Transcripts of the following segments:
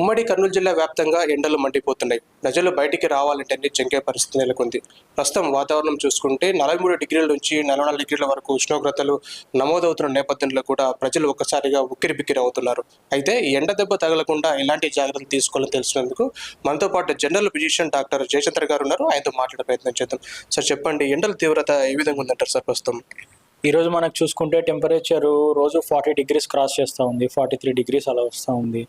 ఉమ్మడి కర్నూలు జిల్లా వ్యాప్తంగా ఎండలు మండిపోతున్నాయి. ప్రజలు బయటికి రావాలంటే చెంకే పరిస్థితి నెలకొంది. ప్రస్తుతం వాతావరణం చూసుకుంటే నలభై మూడు డిగ్రీల నుంచి నలభై నాలుగు డిగ్రీల వరకు ఉష్ణోగ్రతలు నమోదవుతున్న నేపథ్యంలో కూడా ప్రజలు ఒక్కసారిగా ఉక్కిరిబిక్కిరి అవుతున్నారు. అయితే ఎండ దెబ్బ తగలకుండా ఎలాంటి జాగ్రత్తలు తీసుకోవాలని తెలిసినందుకు మనతో పాటు జనరల్ ఫిజిషియన్ డాక్టర్ జయచంద్ర గారు ఉన్నారు. ఆయనతో మాట్లాడే ప్రయత్నం చేద్దాం. సార్ చెప్పండి ఎండల తీవ్రత ఏ విధంగా ఉందంటారు సార్ ప్రస్తుతం? ఈ రోజు మనకు చూసుకుంటే టెంపరేచర్ రోజు ఫార్టీ డిగ్రీస్ క్రాస్ చేస్తూ ఉంది. ఫార్టీ త్రీ డిగ్రీస్ అలా వస్తూ ఉంది.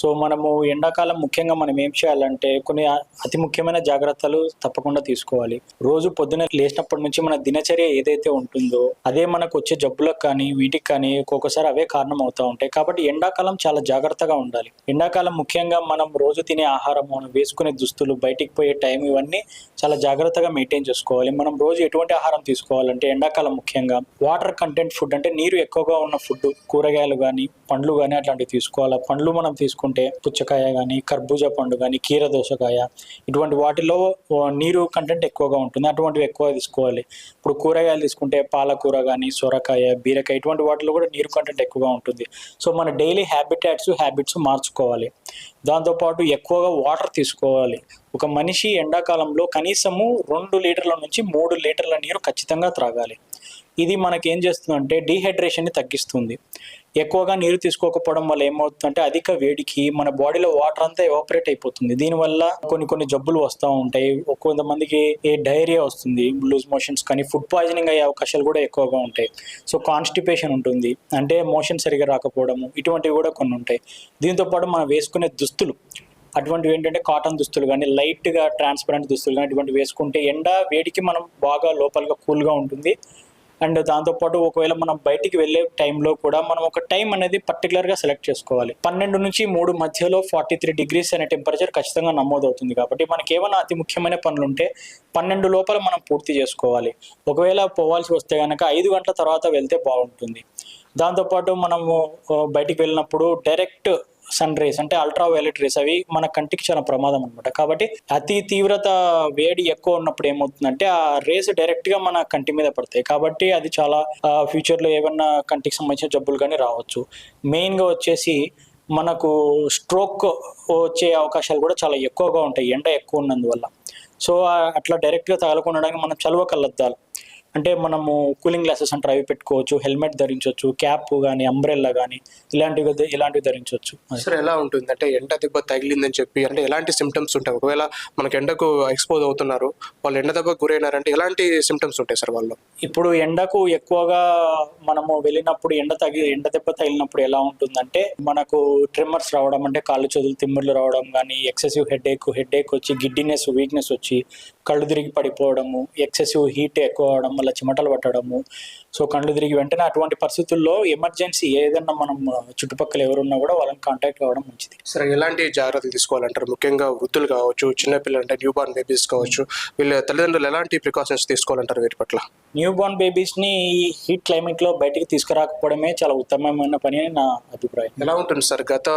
సో మనము ఎండాకాలం ముఖ్యంగా మనం ఏం చేయాలంటే కొన్ని అతి ముఖ్యమైన జాగ్రత్తలు తప్పకుండా తీసుకోవాలి. రోజు పొద్దున లేచినప్పటి నుంచి మన దినచర్య ఏదైతే ఉంటుందో అదే మనకు వచ్చే జబ్బులకు కానీ వీటికి కానీ ఒక్కొక్కసారి అవే కారణం అవుతూ ఉంటాయి. కాబట్టి ఎండాకాలం చాలా జాగ్రత్తగా ఉండాలి. ఎండాకాలం ముఖ్యంగా మనం రోజు తినే ఆహారం మనం వేసుకునే దుస్తులు బయటికి పోయే టైం ఇవన్నీ చాలా జాగ్రత్తగా మెయింటైన్ చేసుకోవాలి. మనం రోజు ఎటువంటి ఆహారం తీసుకోవాలంటే ఎండాకాలం ముఖ్యంగా వాటర్ కంటెంట్ ఫుడ్ అంటే నీరు ఎక్కువగా ఉన్న ఫుడ్ కూరగాయలు కానీ పండ్లు కానీ అట్లాంటివి తీసుకోవాలి. పండ్లు మనం తీసుకుంటే పుచ్చకాయ కానీ కర్బూజా పండు కానీ కీర దోసకాయ ఇటువంటి వాటిలో నీరు కంటెంట్ ఎక్కువగా ఉంటుంది. అటువంటివి ఎక్కువ తీసుకోవాలి. ఇప్పుడు కూరగాయలు తీసుకుంటే పాలకూర కానీ సొరకాయ బీరకాయ ఇటువంటి వాటిలో కూడా నీరు కంటెంట్ ఎక్కువగా ఉంటుంది. సో మన డైలీ హ్యాబిటాట్స్ హ్యాబిట్స్ మార్చుకోవాలి. దాంతోపాటు ఎక్కువగా వాటర్ తీసుకోవాలి. ఒక మనిషి ఎండాకాలంలో కనీసము రెండు లీటర్ల నుంచి మూడు లీటర్ల నీరు ఖచ్చితంగా త్రాగాలి. ఇది మనకి ఏం చేస్తుందంటే డీహైడ్రేషన్ని తగ్గిస్తుంది. ఎక్కువగా నీరు తీసుకోకపోవడం వల్ల ఏమవుతుందంటే అధిక వేడికి మన బాడీలో వాటర్ అంతా ఎవాపరేట్ అయిపోతుంది. దీనివల్ల కొన్ని కొన్ని జబ్బులు వస్తూ ఉంటాయి. కొంతమందికి ఏ డైరియా వస్తుంది లూజ్ మోషన్స్ కానీ ఫుడ్ పాయిజనింగ్ అయ్యే అవకాశాలు కూడా ఎక్కువగా ఉంటాయి. సో కాన్స్టిపేషన్ ఉంటుంది. అంటే మోషన్ సరిగా రాకపోవడము ఇటువంటివి కూడా కొన్ని ఉంటాయి. దీంతో పాటు మనం వేసుకునే దుస్తులు అటువంటివి ఏంటంటే కాటన్ దుస్తులు కానీ లైట్గా ట్రాన్స్పరెంట్ దుస్తులు కానీ ఇటువంటి వేసుకుంటే ఎండ వేడికి మనం బాగా లోపలగా కూల్గా ఉంటుంది. అండ్ దాంతోపాటు ఒకవేళ మనం బయటికి వెళ్ళే టైంలో కూడా మనం ఒక టైం అనేది పర్టికులర్గా సెలెక్ట్ చేసుకోవాలి. పన్నెండు నుంచి మూడు మధ్యలో ఫార్టీ త్రీ డిగ్రీస్ అనే టెంపరేచర్ ఖచ్చితంగా నమోదవుతుంది కాబట్టి మనకి ఏమైనా అతి ముఖ్యమైన పనులు ఉంటే పన్నెండు లోపల మనం పూర్తి చేసుకోవాలి. ఒకవేళ పోవాల్సి వస్తే కనుక ఐదు గంటల తర్వాత వెళ్తే బాగుంటుంది. దాంతోపాటు మనము బయటికి వెళ్ళినప్పుడు డైరెక్ట్ సన్ రేస్ అంటే అల్ట్రా వైలెట్ రేస్ అవి మన కంటికి చాలా ప్రమాదం అనమాట కాబట్టి అతి తీవ్రత వేడి ఎక్కువ ఉన్నప్పుడు ఏమవుతుందంటే ఆ రేస్ డైరెక్ట్గా మన కంటి మీద పడతాయి. కాబట్టి అది చాలా ఫ్యూచర్లో ఏమన్నా కంటికి సంబంధించిన జబ్బులు కానీ రావచ్చు. మెయిన్గా వచ్చేసి మనకు స్ట్రోక్ వచ్చే అవకాశాలు కూడా చాలా ఎక్కువగా ఉంటాయి. ఎండ ఎక్కువ ఉన్నందువల్ల. సో అట్లా డైరెక్ట్గా తగలకుండడానికి మనం చలువ కలద్దాలి అంటే మనము కూలింగ్ గ్లాసెస్ అంటారు అవి పెట్టుకోవచ్చు హెల్మెట్ ధరించవచ్చు క్యాప్ కానీ అంబ్రెల్లా కానీ ఇలాంటివి ఇలాంటివి ధరించవచ్చు. సార్ ఎలా ఉంటుంది అంటే ఎండ దెబ్బ తగిలిందని చెప్పి అంటే ఎలాంటి సిమ్టమ్స్ ఉంటాయి? ఒకవేళ మనకు ఎండకు ఎక్స్పోజ్ అవుతున్నారు వాళ్ళు ఎండ దెబ్బకు గురైనారంటే ఎలాంటి సిమ్టమ్స్ ఉంటాయి సార్ వాళ్ళు ఇప్పుడు ఎండకు ఎక్కువగా మనము వెళ్ళినప్పుడు ఎండ తగి ఎండ దెబ్బ తగిలినప్పుడు ఎలా ఉంటుందంటే మనకు ట్రిమ్మర్స్ రావడం అంటే కాళ్ళు చేతులు తిమ్మిర్లు రావడం కానీ excessive headache headache వచ్చి గిడ్డినెస్ వీక్నెస్ వచ్చి కళ్ళు తిరిగి పడిపోవడము ఎక్సెసివ్ హీట్ ఎక్కువ అవడం వల్ల చెమటలు పట్టడము. సో కళ్ళు తిరిగి వెంటనే అటువంటి పరిస్థితుల్లో ఎమర్జెన్సీ ఏదన్నా మనం చుట్టుపక్కల ఎవరున్నా కూడా వాళ్ళని కాంటాక్ట్ కావడం మంచిది. సరే ఎలాంటి జాగ్రత్తలు తీసుకోవాలంటారు? ముఖ్యంగా వృద్ధులు కావచ్చు చిన్నపిల్లలు అంటే న్యూ బార్న్ బేబీస్ కావచ్చు వీళ్ళ తల్లిదండ్రులు ఎలాంటి ప్రికాషన్స్ తీసుకోవాలంటారు వీటి పట్ల? న్యూ బోర్న్ బేబీస్ని ఈ హీట్ క్లైమేట్లో బయటికి తీసుకురాకపోవడమే చాలా ఉత్తమమైన పని అని నా అభిప్రాయం. ఎలా ఉంటుంది సార్? గత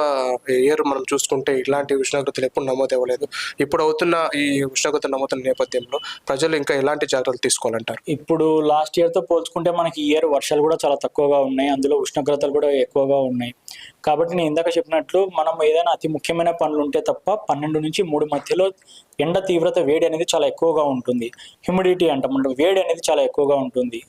ఇయర్ మనం చూసుకుంటే ఇలాంటి ఉష్ణోగ్రతలు ఎప్పుడు నమోదు అవ్వలేదు. ఇప్పుడు అవుతున్న ఈ ఉష్ణోగ్రత నమోదుల నేపథ్యంలో ప్రజలు ఇంకా ఎలాంటి జాగ్రత్తలు తీసుకోవాలంటారు? ఇప్పుడు లాస్ట్ ఇయర్తో పోల్చుకుంటే మనకి ఈ ఇయర్ వర్షాలు కూడా చాలా తక్కువగా ఉన్నాయి. అందులో ఉష్ణోగ్రతలు కూడా ఎక్కువగా ఉన్నాయి. కాబట్టి నేను ఇందాక చెప్పినట్లు మనం ఏదైనా అతి ముఖ్యమైన పనులు ఉంటే తప్ప పన్నెండు నుంచి మూడు మధ్యలో ఎండ తీవ్రత వేడి అనేది చాలా ఎక్కువగా ఉంటుంది. హ్యూమిడిటీ అంటాం. అంటే వేడి అనేది చాలా ఎక్కువగా ఉంటుంది.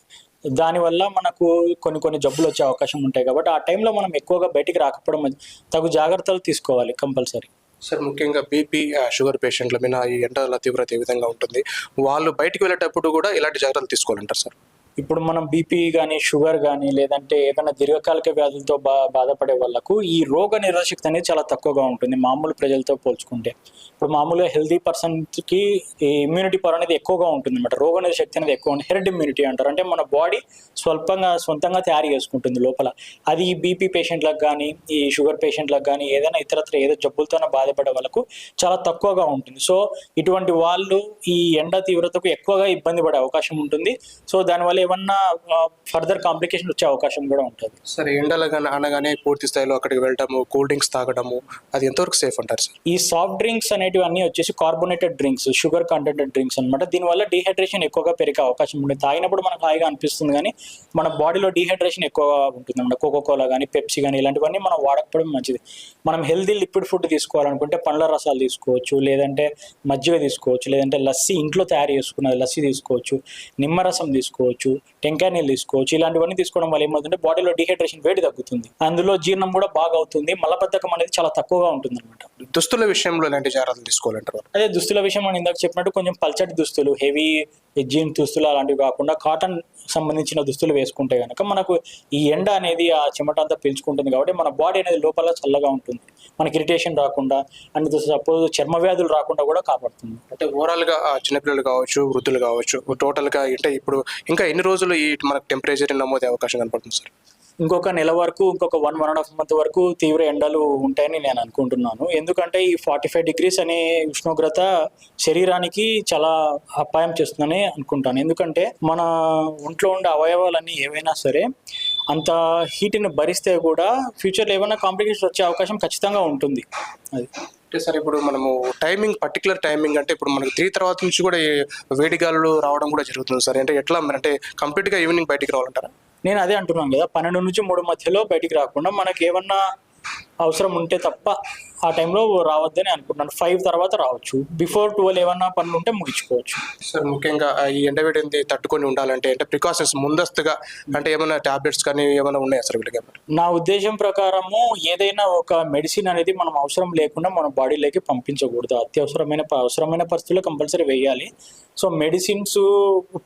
దానివల్ల మనకు కొన్ని కొన్ని జబ్బులు వచ్చే అవకాశం ఉంటాయి. కాబట్టి ఆ టైంలో మనం ఎక్కువగా బయటికి రాకపోవడం తగు జాగ్రత్తలు తీసుకోవాలి కంపల్సరీ. సార్ ముఖ్యంగా బీపీ షుగర్ పేషెంట్ల మీద ఈ ఎండల తీవ్రత ఏ విధంగా ఉంటుంది? వాళ్ళు బయటికి వెళ్ళేటప్పుడు కూడా ఇలాంటి జాగ్రత్తలు తీసుకోవాలంటారు సార్. ఇప్పుడు మనం బీపీ కానీ షుగర్ కానీ లేదంటే ఏదైనా దీర్ఘకాలిక వ్యాధులతో బా బాధపడే వాళ్ళకు ఈ రోగ నిరోధశక్తి అనేది చాలా తక్కువగా ఉంటుంది మామూలు ప్రజలతో పోల్చుకుంటే. ఇప్పుడు మామూలుగా హెల్దీ పర్సన్కి ఈ ఇమ్యూనిటీ పవర్ అనేది ఎక్కువగా ఉంటుంది అనమాట రోగ నిరోధశక్తి అనేది ఎక్కువ ఉంటుంది హెర్డ్ ఇమ్యూనిటీ అంటారు. అంటే మన బాడీ స్వల్పంగా సొంతంగా తయారు చేసుకుంటుంది లోపల. అది ఈ బీపీ పేషెంట్లకు కానీ ఈ షుగర్ పేషెంట్లకు కానీ ఏదైనా ఇతరత్ర ఏదో జబ్బులతోనే బాధపడే వాళ్ళకు చాలా తక్కువగా ఉంటుంది. సో ఇటువంటి వాళ్ళు ఈ ఎండ తీవ్రతకు ఎక్కువగా ఇబ్బంది పడే అవకాశం ఉంటుంది. సో దానివల్ల ఏమన్నా ఫర్దర్ కాంప్లికేషన్ వచ్చే అవకాశం కూడా ఉంటుంది. సరే ఎండలు గాన- అనగానే పూర్తి స్థాయిలో అక్కడికి వెళ్ళటము కూల్ డ్రింక్స్ తాగడము అది ఎంతవరకు సేఫ్ అంటారు సార్? ఈ సాఫ్ట్ డ్రింక్స్ అనేటివి అన్నీ వచ్చేసి carbonated drinks sugar contented drinks అనమాట దీనివల్ల డీహైడ్రేషన్ ఎక్కువగా పెరిగే అవకాశం ఉంటుంది తాగినప్పుడు మనకు హాయిగా అనిపిస్తుంది కానీ మన బాడీలో డీహైడ్రేషన్ ఎక్కువగా ఉంటుంది అనమాట కోకో కోలా కానీ పెప్సీ కానీ ఇలాంటివన్నీ మనం వాడకపోవడం మంచిది. మనం హెల్దీ లిక్విడ్ ఫుడ్ తీసుకోవాలనుకుంటే పండ్ల రసాలు తీసుకోవచ్చు లేదంటే మజ్జిగ తీసుకోవచ్చు లేదంటే లస్సీ ఇంట్లో తయారు చేసుకున్నది లస్సీ తీసుకోవచ్చు నిమ్మరసం తీసుకోవచ్చు టెంకాయ నీళ్ళు తీసుకోవచ్చు. ఇలాంటివన్నీ తీసుకోవడం వల్ల ఏమవుతుంటే బాడీలో డీహైడ్రేషన్ వేడి తగ్గుతుంది. అందులో జీర్ణం కూడా బాగా అవుతుంది. మలబద్ధకం అనేది చాలా తక్కువగా ఉంటుంది అనమాట దుస్తుల విషయంలో ఎలాంటి జాగ్రత్తలు తీసుకోవాలంటారు? అదే దుస్తుల విషయం మనం ఇందాక చెప్పినట్టు కొంచెం పల్చటి దుస్తులు హెవీ జీన్ దుస్తులు అలాంటివి కాకుండా కాటన్ సంబంధించిన దుస్తులు వేసుకుంటే కనుక మనకు ఈ ఎండ అనేది ఆ చెమట అంతా పీల్చుకుంటుంది కాబట్టి మన బాడీ అనేది లోపల చల్లగా ఉంటుంది. మనకి ఇరిటేషన్ రాకుండా అండ్ సపోజ్ చర్మ వ్యాధులు రాకుండా కూడా కాపాడుతుంది. అంటే ఓవరాల్గా ఆ చిన్నపిల్లలు కావచ్చు వృద్ధులు కావచ్చు టోటల్గా అంటే ఇప్పుడు ఇంకా ఎన్ని రోజులు ఈ మనకు టెంపరేచర్ నమోదే అవకాశం కనపడుతుంది సార్? ఇంకొక నెల వరకు ఇంకొక one one and half month వరకు తీవ్ర ఎండలు ఉంటాయని నేను అనుకుంటున్నాను. ఎందుకంటే ఈ ఫార్టీ ఫైవ్ డిగ్రీస్ అనే ఉష్ణోగ్రత శరీరానికి చాలా అపాయం చేస్తుందని అనుకుంటాను. ఎందుకంటే మన ఒంట్లో ఉండే అవయవాలన్నీ ఏవైనా సరే అంత హీట్ని భరిస్తే కూడా ఫ్యూచర్లో ఏమైనా కాంప్లికేషన్స్ వచ్చే అవకాశం ఖచ్చితంగా ఉంటుంది. అది. అంటే సార్ ఇప్పుడు మనము టైమింగ్ పర్టికులర్ టైమింగ్ అంటే ఇప్పుడు మనకి త్రీ తర్వాత నుంచి కూడా ఈ వేడి రావడం కూడా జరుగుతుంది సార్. అంటే ఎట్లా అంటే కంప్లీట్గా ఈవినింగ్ బయటికి రావాలంటారా? నేను అదే అంటున్నాను కదా పన్నెండు నుంచి మూడు మధ్యలో బయటికి రాకుండా మనకి ఏమన్నా అవసరం ఉంటే తప్ప ఆ టైంలో రావద్దని అనుకుంటున్నాను. ఫైవ్ తర్వాత రావచ్చు. బిఫోర్ ట్వెల్వ్ ఏమన్నా పనులు ఉంటే ముగించుకోవచ్చు. సార్ ముఖ్యంగా ఈ ఎండవేడిని తట్టుకొని ఉండాలంటే అంటే ప్రికాషన్స్ ముందస్తుగా అంటే ఏమైనా టాబ్లెట్స్ కానీ ఏమైనా ఉన్నాయా సార్ వీళ్ళకి నా ఉద్దేశం ప్రకారము ఏదైనా ఒక మెడిసిన్ అనేది మనం అవసరం లేకుండా మన బాడీలోకి పంపించకూడదు. అత్యవసరమైన అవసరమైన పరిస్థితుల్లో కంపల్సరీ వేయాలి. So medicines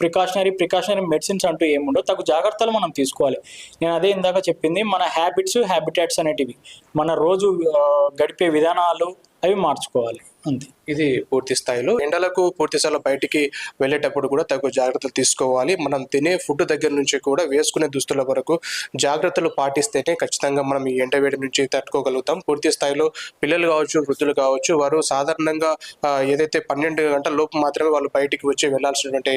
precautionary precautionary medicines అంటూ ఏముండవు. తగు జాగ్రత్తలు మనం తీసుకోవాలి. నేను అదే ఇందాక చెప్పింది మన హ్యాబిట్స్ హ్యాబిటాట్స్ అనేటివి. మన రోజు గడిపే విధానాలు అవి మార్చుకోవాలి. ఉంది. ఇది పూర్తి స్థాయిలో ఎండలకు పూర్తి స్థాయిలో బయటికి వెళ్ళేటప్పుడు కూడా తగు జాగ్రత్తలు తీసుకోవాలి. మనం తినే ఫుడ్ దగ్గర నుంచి కూడా వేసుకునే దుస్తుల వరకు జాగ్రత్తలు పాటిస్తేనే ఖచ్చితంగా మనం ఈ ఎండ వేడి నుంచి తట్టుకోగలుగుతాం. పూర్తి స్థాయిలో పిల్లలు కావచ్చు వృద్ధులు కావచ్చు వారు సాధారణంగా ఏదైతే పన్నెండు గంటల లోపు మాత్రమే వాళ్ళు బయటికి వచ్చి వెళ్ళాల్సినటువంటి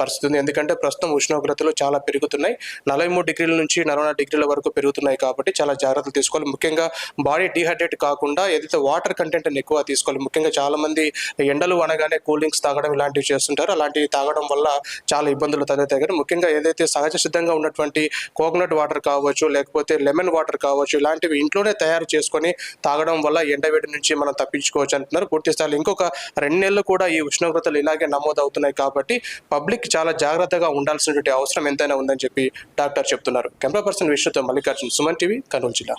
పరిస్థితి ఉంది. ఎందుకంటే ప్రస్తుతం ఉష్ణోగ్రతలు చాలా పెరుగుతున్నాయి. నలభై మూడు డిగ్రీల నుంచి నలభై డిగ్రీల వరకు పెరుగుతున్నాయి కాబట్టి చాలా జాగ్రత్తలు తీసుకోవాలి. ముఖ్యంగా బాడీ డిహైడ్రేట్ కాకుండా ఏదైతే వాటర్ కంటెంట్ ఎక్కువ తీసుకోవాలి ముఖ్యంగా చాలా మంది ఎండలు అనగానే కూల్ డ్రింక్స్ తాగడం ఇలాంటివి చేస్తుంటారు. అలాంటివి తాగడం వల్ల చాలా ఇబ్బందులు తలెత్తాయి. కానీ ముఖ్యంగా ఏదైతే సహజ సిద్ధంగా ఉన్నటువంటి కోకోనట్ వాటర్ కావచ్చు లేకపోతే లెమన్ వాటర్ కావచ్చు ఇలాంటివి ఇంట్లోనే తయారు చేసుకొని తాగడం వల్ల ఎండవేడి నుంచి మనం తప్పించుకోవచ్చు అంటున్నారు. పూర్తి స్థాయిలో ఇంకొక రెండు నెలలు కూడా ఈ ఉష్ణోగ్రతలు ఇలాగే నమోదు అవుతున్నాయి కాబట్టి పబ్లిక్ చాలా జాగ్రత్తగా ఉండాల్సినటువంటి అవసరం ఎంతైనా ఉందని చెప్పి డాక్టర్ చెప్తున్నారు. కెమెరా పర్సన్ విష్ణుతో మల్లికార్జున్ సుమన్ టీవీ కర్నూలు జిల్లా.